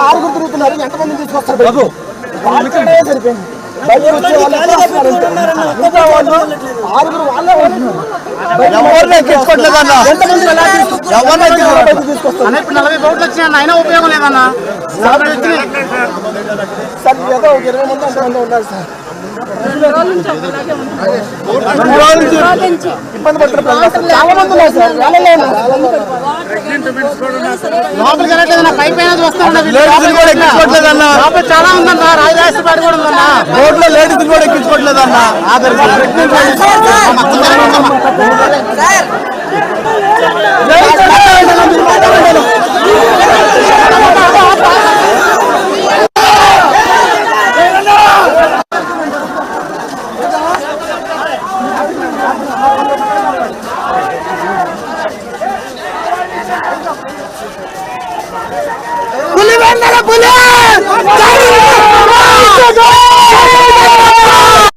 ఆరుగురు తిరుగుతున్నారు ఎంతమంది తీసుకొస్తారు బాబు సరిపోయింది బయట వచ్చే వాళ్ళు ఆరుగురు వాళ్ళే ఉంటున్నారు ఎంతమంది ఇప్పుడు నలభై కోట్లు వచ్చినాయన్న అయినా ఉపయోగం లేదన్న. నలభై వచ్చినాయి. సార్ ఏదో ఒక ఇరవై మంది అంతమంది ఉన్నారు సార్. ఇబ్బంది పడుతున్న ప్రజలు చాలా మంది ఉన్నారు సార్. వెళ్ళలేను లోపలికి వెళ్ళట్లేదన్న పై పైన చూస్తా ఉన్నా లేడీస్ని కూడా ఎక్కించుకోవట్లేదన్న. లోపల చాలా ఉందన్న రాజరాజ పాడి కూడా ఉందన్న. రోడ్లో లేడీస్ కూడా ఎక్కించుకోవట్లేదన్న. পুলিশ